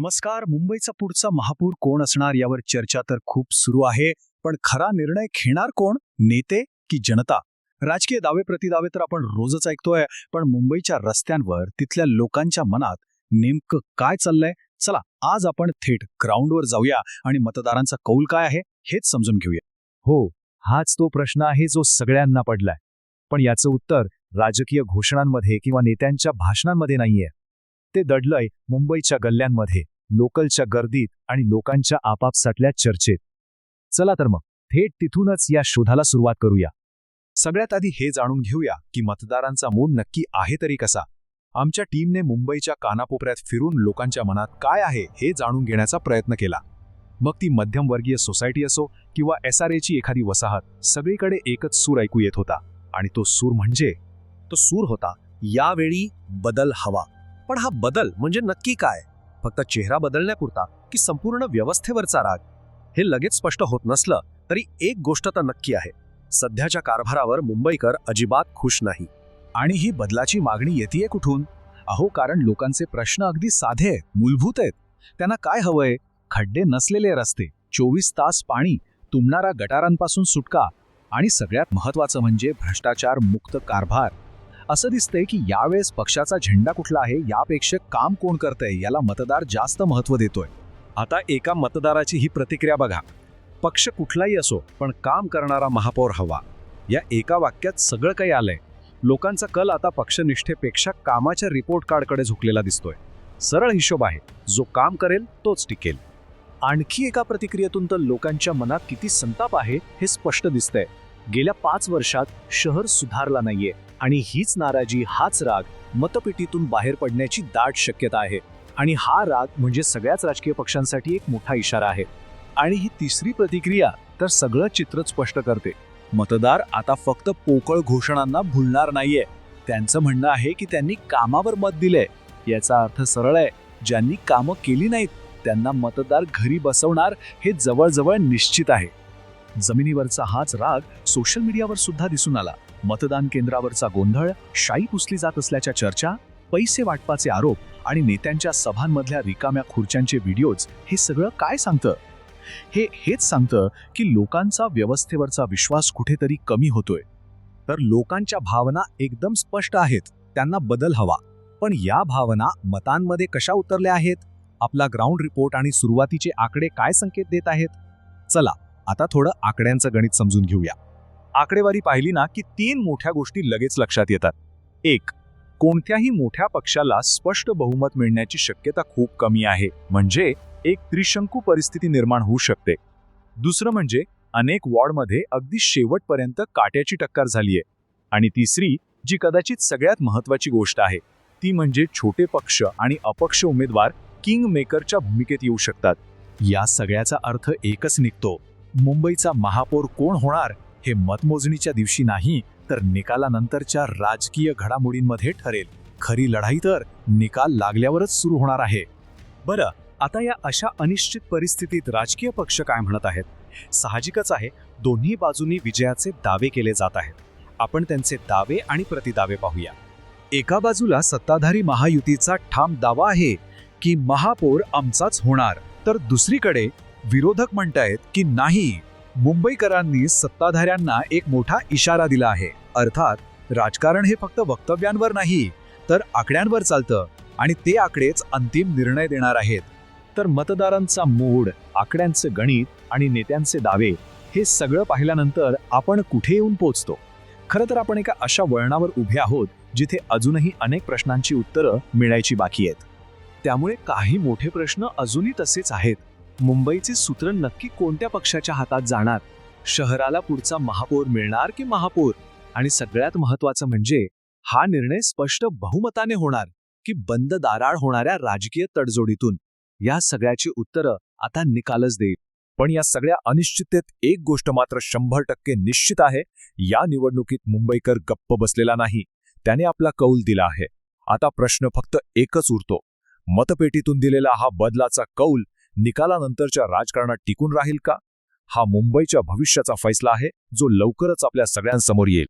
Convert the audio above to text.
नमस्कार मुंबईचा पुढचा महापूर कोण असणार यावर चर्चा तर खूप सुरू आहे पण खरा निर्णय घेणार कोण? नेते की जनता? राजकीय दावे प्रतिदावे तर आपण रोजच ऐकतोय पण मुंबईच्या रस्त्यांवर तिथल्या लोकांच्या मनात नेमकं काय चाललंय? चला आज आपण थेट ग्राउंडवर जाऊया आणि मतदारांचा कौल काय आहे हेच समजून घेऊया. हो हाच तो प्रश्न आहे जो सगळ्यांना पडलाय. पण याचं उत्तर राजकीय घोषणांमध्ये किंवा नेत्यांच्या भाषणांमध्ये नाहीये. ते दडलंय मुंबईच्या गल्ल्यांमध्ये. लोकलच्या गर्दीत आणि लोकांच्या आपापसातल्या चर्चेत. चला तर मग थेट तिथूनच या शोधाला सुरुवात करूया. सगळ्यात आधी हे जाणून घेऊया की मतदारांचा मूड नक्की आहे तरी कसा. आमच्या टीमने मुंबईच्या कानाकोपऱ्यात फिरून लोकांच्या मनात काय आहे हे जाणून घेण्याचा प्रयत्न केला. मग ती मध्यमवर्गीय सोसायटी असो किंवा एस आर एची एखादी वसाहत सगळीकडे एकच सूर ऐकू येत होता आणि तो सूर म्हणजे तो सूर होता यावेळी बदल हवा. पण हा बदल म्हणजे नक्की काय? फक्त चेहरा बदलण्यापुरता की संपूर्ण व्यवस्थेवरचा राग? हे लगेच स्पष्ट होत नसलं तरी एक गोष्ट तर नक्की आहे. सध्याच्या कारभारावर मुंबईकर अजिबात खुश नाही. आणि ही बदलाची मागणी येते कुठून? अहो कारण लोकांचे प्रश्न अगदी साधे मूलभूत आहेत. त्यांना काय हवंय? खड्डे नसलेले रस्ते चोवीस तास पाणी तुंबणारा गटारांपासून सुटका. आणि सगळ्यात महत्वाचं म्हणजे भ्रष्टाचार मुक्त कारभार. असं दिसतंय की यावेळेस पक्षाचा झेंडा कुठला आहे यापेक्षा काम कोण करतंय याला मतदार जास्त महत्त्व देतोय. आता एका मतदाराची ही प्रतिक्रिया बघा. पक्ष कुठलाही असो पण काम करणारा महापौर हवा. या एका वाक्यात सगळं काही आलंय. लोकांचा कल आता पक्षनिष्ठेपेक्षा कामाच्या रिपोर्ट कार्डकडे झुकलेला दिसतोय. सरळ हिशोब आहे जो काम करेल तोच टिकेल. आणखी एका प्रतिक्रियेतून तर लोकांच्या मनात किती संताप आहे हे स्पष्ट दिसतंय. गेल्या पाच वर्षात शहर सुधारला नाहीये. आणि हीच नाराजी हाच राग मतपेटीतून बाहेर पडण्याची दाट शक्यता आहे. आणि हा राग म्हणजे सगळ्याच राजकीय पक्षांसाठी एक मोठा इशारा आहे. आणि ही तिसरी प्रतिक्रिया तर सगळं चित्र स्पष्ट करते. मतदार आता फक्त पोकळ घोषणांना भुलणार नाहीये. त्यांचं म्हणणं आहे की त्यांनी कामावर मत दिलंय. याचा अर्थ सरळ आहे. ज्यांनी कामं केली नाहीत त्यांना मतदार घरी बसवणार हे जवळजवळ निश्चित आहे. जमिनीवरचा हाच राग सोशल मीडियावर सुद्धा दिसून आला. मतदान केंद्रावरचा गोंधळ शाई पुसली जात असल्याच्या चर्चा पैसे वाटपाचे आरोप आणि नेत्यांच्या सभांमधल्या रिकाम्या खुर्च्यांचे व्हिडिओज हे सगळं काय सांगतं? हे हेच सांगतं की लोकांचा व्यवस्थेवरचा विश्वास कुठेतरी कमी होतोय. तर लोकांच्या भावना एकदम स्पष्ट आहेत त्यांना बदल हवा. पण या भावना मतांमध्ये कशा उतरल्या आहेत? आपला ग्राउंड रिपोर्ट आणि सुरुवातीचे आकडे काय संकेत देत आहेत? चला आता थोडं आकड्यांचं गणित समजून घेऊया. आकडेवारी पाहिली ना की तीन मोठ्या गोष्टी लगेच लक्षात येतात. एक कोणत्याही मोठ्या पक्षाला स्पष्ट बहुमत मिळण्याची शक्यता खूप कमी आहे. म्हणजे एक त्रिशंकू परिस्थिती निर्माण होऊ शकते. दुसरं म्हणजे अनेक वॉर्डमध्ये अगदी शेवटपर्यंत काट्याची टक्कर झालीये आणि तिसरी जी कदाचित सगळ्यात महत्वाची गोष्ट आहे ती म्हणजे छोटे पक्ष आणि अपक्ष उमेदवार किंग मेकरच्या भूमिकेत येऊ शकतात. या सगळ्याचा अर्थ एकच निघतो. मुंबईचा महापौर कोण होणार? हे मतमोजणीच्या दिवशी नाही तर निकालानंतरच्या राजकीय घडामोडींमध्ये ठरेल. खरी लढाई तर निकाल लागल्यावरच सुरू होणार आहे. बरं आता या अशा अनिश्चित परिस्थितीत राजकीय पक्ष काय म्हणत आहेत? साहजिकच आहे दोन्ही बाजूंनी विजयाचे दावे केले जात आहेत. आपण त्यांचे दावे आणि प्रतिदावे पाहूया. एका बाजूला सत्ताधारी महायुतीचा ठाम दावा आहे की महापौर आमचाच होणार तर दुसरीकडे विरोधक म्हणतायत की नाही? मुंबईकरांनी सत्ताधाऱ्यांना एक मोठा इशारा दिला आहे. अर्थात राजकारण हे फक्त वक्तव्यांवर नाही तर आकड्यांवर चालतं आणि ते आकडेच अंतिम निर्णय देणार आहेत. तर मतदारांचा मूड आकड्यांचे गणित आणि नेत्यांचे दावे हे सगळं पाहिल्यानंतर आपण कुठे येऊन पोचतो खरं तर आपण एका अशा वळणावर उभे आहोत जिथे अजूनही अनेक प्रश्नांची उत्तरं मिळायची बाकी आहेत. त्यामुळे काही मोठे प्रश्न अजूनही तसेच आहेत. मुंबईचे सूत्र नक्की कोणत्या पक्षाच्या हातात जाणार? शहराला पुढचा महापौर मिळणार की महापौर? आणि सगळ्यात महत्वाचं म्हणजे हा निर्णय स्पष्ट बहुमताने होणार की बंद दाराळ होणाऱ्या राजकीय तडजोडीतून? या सगळ्याची उत्तरं आता निकालच देईल. पण या सगळ्या अनिश्चिततेत एक गोष्ट मात्र शंभर टक्के निश्चित आहे या निवडणुकीत मुंबईकर गप्प बसलेला नाही. त्याने आपला कौल दिला आहे. आता प्रश्न फक्त एकच उरतो. मतपेटीतून दिलेला हा बदलाचा कौल निकालानंतरच्या राजकारणात टिकून राहील का? हा मुंबईच्या भविष्याचा फैसला आहे जो लवकरच आपल्या सगळ्यांसमोर येईल.